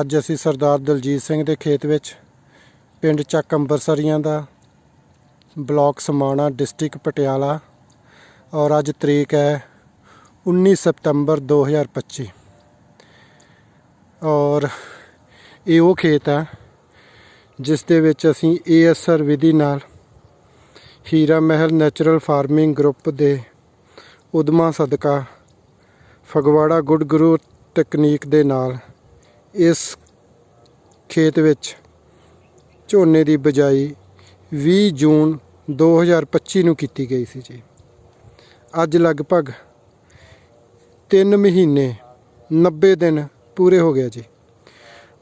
ਅੱਜ ਅਸੀਂ ਸਰਦਾਰ ਦਲਜੀਤ ਸਿੰਘ ਦੇ ਖੇਤ ਵਿੱਚ ਪਿੰਡ ਚੱਕ ਅੰਬਰਸਰੀਆਂ ਦਾ ਬਲਾਕ ਸਮਾਣਾ, ਡਿਸਟ੍ਰਿਕਟ ਪਟਿਆਲਾ ਔਰ ਅੱਜ ਤਰੀਕ ਹੈ 19 ਸਤੰਬਰ 2025 ਔਰ ਇਹ ਉਹ ਖੇਤ ਹੈ ਜਿਸ ਦੇ ਵਿੱਚ ਅਸੀਂ ਏਐਸਆਰ ਵਿਧੀ ਨਾਲ Heera Mahal natural farming group ਦੇ ਉਦਮਾ ਸਦਕਾ ਫਗਵਾੜਾ ਗੁੱਡ ਗੁਰੂ ਤਕਨੀਕ ਦੇ ਨਾਲ ਇਸ ਖੇਤ ਵਿੱਚ ਝੋਨੇ ਦੀ ਬਜਾਈ 20 ਜੂਨ 2025 ਨੂੰ ਕੀਤੀ ਗਈ ਸੀ ਜੀ। ਅੱਜ ਲਗਭਗ 3 ਮਹੀਨੇ 90 ਦਿਨ ਪੂਰੇ ਹੋ ਗਏ ਜੀ।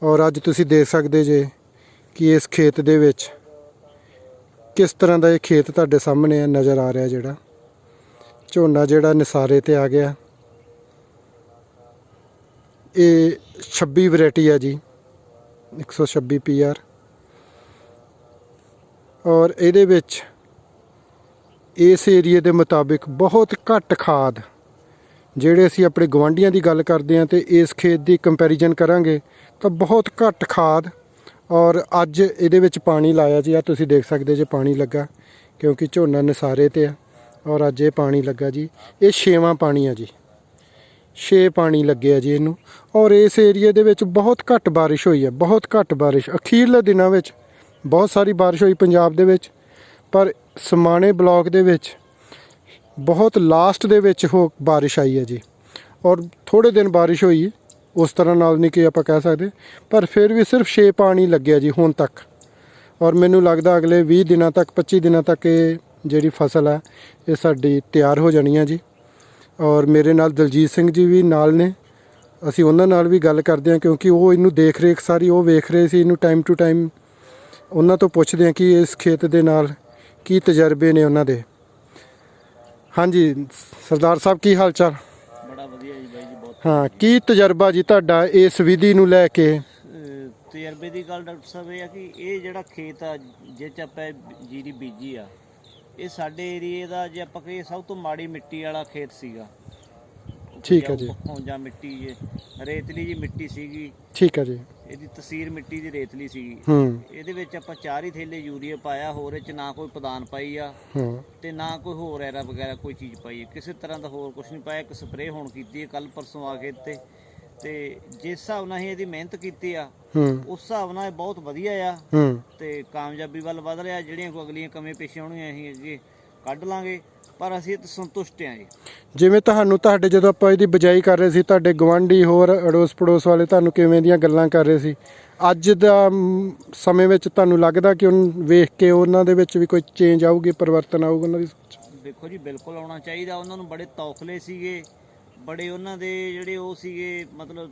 ਔਰ ਅੱਜ ਤੁਸੀਂ ਦੇਖ ਸਕਦੇ ਜੇ ਕਿ ਇਸ ਖੇਤ ਦੇ ਵਿੱਚ ਕਿਸ ਤਰ੍ਹਾਂ ਦਾ ਇਹ ਖੇਤ ਤੁਹਾਡੇ ਸਾਹਮਣੇ ਆ ਨਜ਼ਰ ਆ ਰਿਹਾ ਜਿਹੜਾ। ਝੋਨਾ ਜਿਹੜਾ ਨਿਸਾਰੇ ਤੇ ਆ ਗਿਆ। ਇਹ 26 ਵੈਰਾਈਟੀ ਆ ਜੀ 126 ਪੀਆਰ ਔਰ ਇਹਦੇ ਵਿੱਚ ਇਸ ਏਰੀਏ ਦੇ ਮੁਤਾਬਿਕ ਬਹੁਤ ਘੱਟ ਖਾਦ, ਜਿਹੜੇ ਅਸੀਂ ਆਪਣੇ ਗਵਾਂਢੀਆਂ ਦੀ ਗੱਲ ਕਰਦੇ ਹਾਂ ਤੇ ਇਸ ਖੇਤ ਦੀ ਕੰਪੈਰੀਜ਼ਨ ਕਰਾਂਗੇ, ਤਾਂ ਬਹੁਤ ਘੱਟ ਖਾਦ ਔਰ ਅੱਜ ਇਹਦੇ ਵਿੱਚ ਪਾਣੀ ਲਾਇਆ ਜੀ। ਆ ਤੁਸੀਂ ਦੇਖ ਸਕਦੇ ਜੇ ਪਾਣੀ ਲੱਗਾ, ਕਿਉਂਕਿ ਝੋਨਾ ਨਸਾਰੇ ਤੇ ਆ, ਔਰ ਅੱਜ ਇਹ ਪਾਣੀ ਲੱਗਾ ਜੀ। ਇਹ ਛੇਵਾਂ ਪਾਣੀ ਆ ਜੀ। ਛੇ ਪਾਣੀ ਲੱਗਿਆ ਜੀ ਇਹਨੂੰ। ਔਰ ਇਸ ਏਰੀਏ ਦੇ ਵਿੱਚ ਬਹੁਤ ਘੱਟ ਬਾਰਿਸ਼ ਹੋਈ ਹੈ ਬਹੁਤ ਘੱਟ ਬਾਰਿਸ਼। ਅਖੀਰਲੇ ਦਿਨਾਂ ਵਿੱਚ ਬਹੁਤ ਸਾਰੀ ਬਾਰਿਸ਼ ਹੋਈ ਪੰਜਾਬ ਦੇ ਵਿੱਚ, ਪਰ ਸਮਾਣੇ ਬਲਾਕ ਦੇ ਵਿੱਚ ਬਹੁਤ ਲਾਸਟ ਦੇ ਵਿੱਚ ਹੋ ਬਾਰਿਸ਼ ਆਈ ਹੈ ਜੀ। ਔਰ ਥੋੜੇ ਦਿਨ ਬਾਰਿਸ਼ ਹੋਈ, ਉਸ ਤਰ੍ਹਾਂ ਨਾਲ ਨਹੀਂ ਕਿ ਆਪਾਂ ਕਹਿ ਸਕਦੇ, ਪਰ ਫਿਰ ਵੀ ਸਿਰਫ 6 ਪਾਣੀ ਲੱਗਿਆ ਜੀ ਹੁਣ ਤੱਕ। ਔਰ ਮੈਨੂੰ ਲੱਗਦਾ ਅਗਲੇ 20 ਦਿਨਾਂ ਤੱਕ 25 ਦਿਨਾਂ ਤੱਕ ਇਹ ਜਿਹੜੀ ਫਸਲ ਹੈ ਇਹ ਸਾਡੀ ਤਿਆਰ ਹੋ ਜਾਣੀ ਹੈ ਜੀ। ਔਰ ਮੇਰੇ ਨਾਲ ਦਲਜੀਤ ਸਿੰਘ ਜੀ ਵੀ ਨਾਲ ਨੇ। ਅਸੀਂ ਉਹਨਾਂ ਨਾਲ ਵੀ ਗੱਲ ਕਰਦੇ ਹਾਂ ਕਿਉਂਕਿ ਉਹ ਇਹਨੂੰ ਦੇਖ ਰੇਖ ਸਾਰੀ ਉਹ ਵੇਖ ਰਹੇ ਸੀ ਇਹਨੂੰ ਟਾਈਮ ਟੂ ਟਾਈਮ ਉਹਨਾਂ ਤੋਂ ਪੁੱਛਦੇ ਹਾਂ ਕਿ ਇਸ ਖੇਤ ਦੇ ਨਾਲ ਕੀ ਤਜਰਬੇ ਨੇ ਉਹਨਾਂ ਦੇ। ਹਾਂਜੀ ਸਰਦਾਰ ਸਾਹਿਬ ਕੀ ਹਾਲ ਚਾਲ? ਬੜਾ ਵਧੀਆ ਜੀ ਬਾਈ ਜੀ ਬਹੁਤ ਹਾਂ ਕੀ ਤਜਰਬਾ ਜੀ ਤੁਹਾਡਾ ਇਸ ਵਿਧੀ ਨੂੰ ਲੈ ਕੇ? ਤਜਰਬੇ ਦੀ ਗੱਲ ਡਾਕਟਰ ਸਾਹਿਬ ਇਹ ਆ ਕਿ ਇਹ ਜਿਹੜਾ ਖੇਤ ਆ ਜਿਹ ਚ ਆਪਾਂ ਜੀਰੀ ਬੀਜੀ ਆ ਇਹ ਸਾਡੇ ਏਰੀਏ ਦਾ ਜੇ ਆਪਾਂ ਕਹੀਏ ਸਭ ਤੋਂ ਮਾੜੀ ਮਿੱਟੀ ਵਾਲਾ ਖੇਤ ਸੀਗਾ। ਠੀਕ ਹੈ ਜੀ। ਜਾਂ। ਮਿੱਟੀ ਜੇ ਰੇਤਲੀ ਜੀ ਮਿੱਟੀ ਸੀਗੀ। ਠੀਕ ਹੈ ਜੀ। ਇਹਦੀ ਤਸੀਰ ਮਿੱਟੀ ਦੀ ਰੇਤਲੀ ਸੀਗੀ। ਹੂੰ। ਇਹਦੇ ਵਿੱਚ ਆਪਾਂ ਚਾਰ ਹੀ ਥੈਲੇ ਯੂਰੀਆ ਪਾਇਆ ਹੋਰ ਇਹ ਚ ਨਾ ਕੋਈ ਪਦਾਨ ਪਾਈ ਆ ਹਾਂ। ਤੇ ਨਾ ਕੋਈ ਹੋਰ ਐਰਾ ਵਗੈਰਾ ਕੋਈ ਚੀਜ਼ ਪਾਈ ਹੈ ਕਿਸੇ ਤਰ੍ਹਾਂ ਦਾ ਹੋਰ ਕੁਝ ਨਹੀਂ ਪਾਇਆ। ਇੱਕ ਸਪਰੇਅ ਹੁਣ ਕੀਤੀ ਹੈ ਕੱਲ ਪਰਸੋਂ ਆ ਕੇ ਤੇ। ਤੇ ਜਿਸ ਹਿਸਾਬ ਨਾਲ ਅਸੀਂ ਇਹਦੀ ਮਿਹਨਤ ਕੀਤੀ ਆ ਉਸ ਹਿਸਾਬ ਨਾਲ ਇਹ ਬਹੁਤ ਵਧੀਆ ਆ। ਤੇ ਕਾਮਯਾਬੀ ਵੱਲ ਵਧ ਰਿਹਾ ਜਿਹੜੀਆਂ ਕੋਈ ਅਗਲੀਆਂ ਕਮੀਆਂ ਪੇਸ਼ੀਆਂ ਹੋਣੀਆਂ ਅਸੀਂ ਅੱਗੇ ਕੱਢ ਲਾਂਗੇ। ਪਰ ਅਸੀਂ ਤੋਂ ਸੰਤੁਸ਼ਟ ਹਾਂ ਜੀ। ਜਿਵੇਂ ਤੁਹਾਨੂੰ ਤੁਹਾਡੇ ਜਦੋਂ ਆਪਾਂ ਇਹਦੀ ਬਜਾਈ ਕਰ ਰਹੇ ਸੀ ਤੁਹਾਡੇ ਗਵਾਂਢੀ ਹੋਰ ਅੜੋਸ ਪੜੋਸ ਵਾਲੇ ਤੁਹਾਨੂੰ ਕਿਵੇਂ ਦੀਆਂ ਗੱਲਾਂ ਕਰ ਰਹੇ ਸੀ? ਅੱਜ ਦਾ ਸਮੇਂ ਵਿੱਚ ਤੁਹਾਨੂੰ ਲੱਗਦਾ ਕਿ ਉਹਨ ਵੇਖ ਕੇ ਉਹਨਾਂ ਦੇ ਵਿੱਚ ਵੀ ਕੋਈ ਚੇਂਜ ਆਊਗੀ ਪਰਿਵਰਤਨ ਆਊਗਾ ਉਹਨਾਂ ਦੀ? ਦੇਖੋ ਜੀ ਬਿਲਕੁਲ ਆਉਣਾ ਚਾਹੀਦਾ। ਉਹਨਾਂ ਨੂੰ ਬੜੇ ਤੌਖਲੇ ਸੀਗੇ। ਬੜੇ ਉਹਨਾਂ ਦੇ ਜਿਹੜੇ ਉਹ ਸੀਗੇ ਮਤਲਬ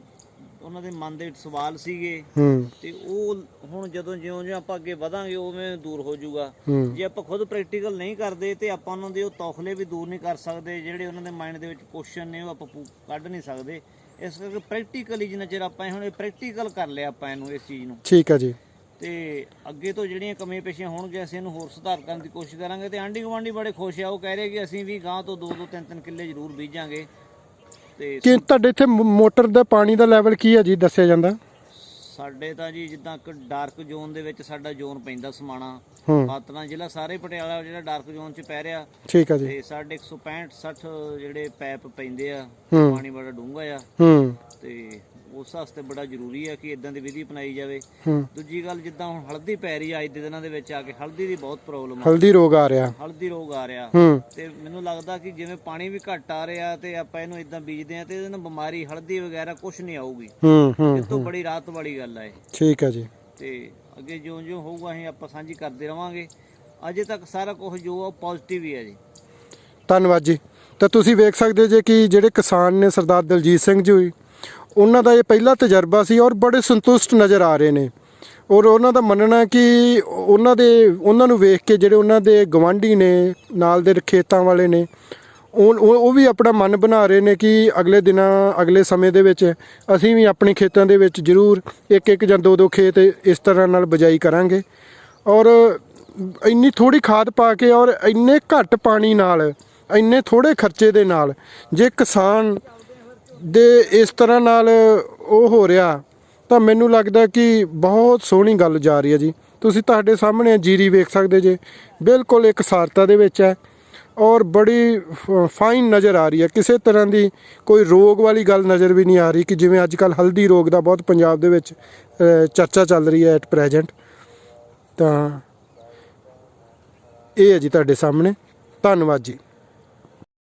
ਉਹਨਾਂ ਦੇ ਮਨ ਦੇ ਵਿੱਚ ਸਵਾਲ ਸੀਗੇ। ਹੂੰ। ਤੇ ਉਹ ਹੁਣ ਜਦੋਂ ਜਿਉਂ-ਜਿਉਂ ਆਪਾਂ ਅੱਗੇ ਵਧਾਂਗੇ ਉਵੇਂ ਦੂਰ ਹੋ ਜਾਊਗਾ। ਜੇ ਆਪਾਂ ਖੁਦ ਪ੍ਰੈਕਟੀਕਲ ਨਹੀਂ ਕਰਦੇ ਤੇ ਆਪਾਂ ਉਹਨਾਂ ਦੇ ਉਹ ਤੌਖਲੇ ਵੀ ਦੂਰ ਨਹੀਂ ਕਰ ਸਕਦੇ ਜਿਹੜੇ ਉਹਨਾਂ ਦੇ ਮਾਈਂਡ ਦੇ ਵਿੱਚ ਕੁਐਸਚਨ ਨੇ ਉਹ ਆਪਾਂ ਕੱਢ ਨਹੀਂ ਸਕਦੇ। ਇਸ ਕਰਕੇ ਪ੍ਰੈਕਟੀਕਲੀ ਜਿੰਨਾ ਚਿਰ ਆਪਾਂ ਹੁਣ ਇਹ ਪ੍ਰੈਕਟੀਕਲ ਕਰ ਲਿਆ ਆਪਾਂ ਇਹਨੂੰ ਇਸ ਚੀਜ਼ ਨੂੰ। ਠੀਕ ਹੈ ਜੀ। ਤੇ ਅੱਗੇ ਤੋਂ ਜਿਹੜੀਆਂ ਕਮੀਆਂ ਪੇਸ਼ੀਆਂ ਹੋਣਗੀਆਂ ਅਸੀਂ ਇਹਨੂੰ ਹੋਰ ਸੁਧਾਰ ਕਰਨ ਦੀ ਕੋਸ਼ਿਸ਼ ਕਰਾਂਗੇ। ਤੇ ਆਂਢੀ ਗੁਆਂਢੀ ਬੜੇ ਖੁਸ਼ ਆ ਉਹ ਕਹਿ ਰਹੇ ਕਿ ਅਸੀਂ ਵੀ ਗਾਂ ਤੋਂ ਦੋ ਦੋ ਤਿੰਨ ਤਿੰਨ ਕਿੱਲੇ ਜ਼ਰੂਰ ਬੀਜਾਂਗੇ। ਤੇ ਕਿ ਤੁਹਾਡੇ ਇੱਥੇ ਮ- ਮੋਟਰ ਦਾ ਪਾਣੀ ਦਾ ਲੈਵਲ ਕੀ ਹੈ ਜੀ ਦੱਸਿਆ ਜਾਂਦਾ? ਸਾਡੇ ਤਾਂ ਜੀ ਜਿੱਦਾਂ ਕਿ ਡਾਰਕ ਜ਼ੋਨ ਦੇ ਵਿੱਚ ਸਾਡਾ ਜ਼ੋਨ ਪੈਂਦਾ ਸਮਾਣਾ। ਹੂੰ। ਪਾਤਨਾ ਜ਼ਿਲ੍ਹਾ ਸਾਰੇ ਪਟਿਆਲਾ ਜਿਹੜਾ ਡਾਰਕ ਜ਼ੋਨ 'ਚ ਪੈ ਰਿਹਾ। ਠੀਕ ਹੈ ਜੀ। ਤੇ ਸਾਡੇ 165 60 ਜਿਹੜੇ ਪੈਪ ਪੈਂਦੇ ਆ ਹੂੰ। ਪਾਣੀ ਬੜਾ ਡੂੰਘਾ ਆ। ਹੂੰ। ਤੇ ਉਸ ਵਾਸਤੇ ਬੜਾ ਜ਼ਰੂਰੀ ਆ ਕਿ ਇਦਾਂ ਦੀ ਵਿਧੀ ਅਪਣਾਈ ਜਾਵੇ। ਹੂੰ। ਦੂਜੀ ਗੱਲ ਜਿੱਦਾਂ ਹੁਣ ਹਲਦੀ ਪੈ ਰਹੀ ਆ ਅੱਜ ਦੇ ਦਿਨਾਂ ਦੇ ਵਿੱਚ ਆ ਕੇ ਹਲਦੀ ਦੀ ਬਹੁਤ ਪ੍ਰੋਬਲਮ ਆ। ਹਲਦੀ ਰੋਗ ਆ ਰਿਹਾ। ਹਲਦੀ ਰੋਗ ਆ ਰਿਹਾ। ਹੂੰ। ਤੇ ਮੈਨੂੰ ਲੱਗਦਾ ਕਿ ਜਿਵੇਂ ਪਾਣੀ ਵੀ ਘੱਟ ਆ ਰਿਹਾ ਤੇ ਆਪਾਂ ਇਹਨੂੰ ਇਦਾਂ ਬੀਜਦੇ ਆ ਤੇ ਇਹਦੇ ਨਾਲ ਬਿਮਾਰੀ ਹਲਦੀ ਵਗੈਰਾ ਕੁਝ ਨਹੀਂ ਆਊਗੀ। ਹੂੰ ਹੂੰ ਇਹ ਤੋਂ ਬੜੀ ਰਾਤ ਵਾਲੀ ਗੱਲ ਆ ਇਹ। ਠੀਕ ਹੈ ਜੀ। ਤੇ ਅੱਗੇ ਜਿਉਂ-ਜਿਉਂ ਹੋਊਗਾ ਅਸੀਂ ਆਪਾਂ ਸਾਂਝੀ ਕਰਦੇ ਰਵਾਂਗੇ। ਅਜੇ ਤੱਕ ਸਾਰਾ ਕੁਝ ਜੋ ਆ ਪੋਜ਼ਿਟਿਵ ਹੀ ਹੈ ਜੀ। ਧੰਨਵਾਦ ਜੀ। ਤਾਂ ਤੁਸੀਂ ਵੇਖ ਸਕਦੇ ਜੇ ਕਿ ਜਿਹੜੇ ਕਿਸਾਨ ਨੇ ਸਰਦਾਰ ਦਲਜੀਤ ਸਿੰਘ ਜੀ ਉਹਨਾਂ ਦਾ ਇਹ ਪਹਿਲਾ ਤਜਰਬਾ ਸੀ ਔਰ ਬੜੇ ਸੰਤੁਸ਼ਟ ਨਜ਼ਰ ਆ ਰਹੇ ਨੇ। ਔਰ ਉਹਨਾਂ ਦਾ ਮੰਨਣਾ ਕਿ ਉਹਨਾਂ ਦੇ, ਉਹਨਾਂ ਨੂੰ ਵੇਖ ਕੇ ਜਿਹੜੇ ਉਹਨਾਂ ਦੇ ਗਵਾਂਢੀ ਨੇ, ਨਾਲ ਦੇ ਖੇਤਾਂ ਵਾਲੇ ਨੇ, ਉਹ ਉਹ ਉਹ ਵੀ ਆਪਣਾ ਮਨ ਬਣਾ ਰਹੇ ਨੇ ਕਿ ਅਗਲੇ ਦਿਨਾਂ, ਅਗਲੇ ਸਮੇਂ ਦੇ ਵਿੱਚ ਅਸੀਂ ਵੀ ਆਪਣੇ ਖੇਤਾਂ ਦੇ ਵਿੱਚ ਜ਼ਰੂਰ ਇੱਕ ਇੱਕ ਜਾਂ ਦੋ ਦੋ ਖੇਤ ਇਸ ਤਰ੍ਹਾਂ ਨਾਲ ਬਜਾਈ ਕਰਾਂਗੇ। ਔਰ ਇੰਨੀ ਥੋੜੀ ਖਾਦ ਪਾ ਕੇ ਔਰ ਇੰਨੇ ਘੱਟ ਪਾਣੀ ਨਾਲ, ਇੰਨੇ ਥੋੜੇ ਖਰਚੇ ਦੇ ਨਾਲ ਜੇ ਕਿਸਾਨ ਦੇ ਇਸ ਤਰ੍ਹਾਂ ਨਾਲ ਉਹ ਹੋ ਰਿਹਾ, ਤਾਂ ਮੈਨੂੰ ਲੱਗਦਾ ਕਿ ਬਹੁਤ ਸੋਹਣੀ ਗੱਲ ਜਾ ਰਹੀ ਹੈ ਜੀ। ਤੁਸੀਂ ਤੁਹਾਡੇ ਸਾਹਮਣੇ ਜੀਰੀ ਵੇਖ ਸਕਦੇ ਜੇ। ਬਿਲਕੁਲ ਇੱਕ ਸਾਰਤਾ ਦੇ ਵਿੱਚ ਹੈ ਔਰ ਬੜੀ ਫਾਈਨ ਨਜ਼ਰ ਆ ਰਹੀ ਹੈ। ਕਿਸੇ ਤਰ੍ਹਾਂ ਦੀ ਕੋਈ ਰੋਗ ਵਾਲੀ ਗੱਲ ਨਜ਼ਰ ਵੀ ਨਹੀਂ ਆ ਰਹੀ ਕਿ ਜਿਵੇਂ ਅੱਜ ਕੱਲ ਹਲਦੀ ਰੋਗ ਦਾ ਬਹੁਤ ਪੰਜਾਬ ਦੇ ਵਿੱਚ ਚਰਚਾ ਚੱਲ ਰਹੀ ਹੈ ਐਟ ਪ੍ਰੈਜ਼ੈਂਟ। ਤਾਂ ਇਹ ਹੈ ਜੀ ਤੁਹਾਡੇ ਸਾਹਮਣੇ। ਧੰਨਵਾਦ ਜੀ।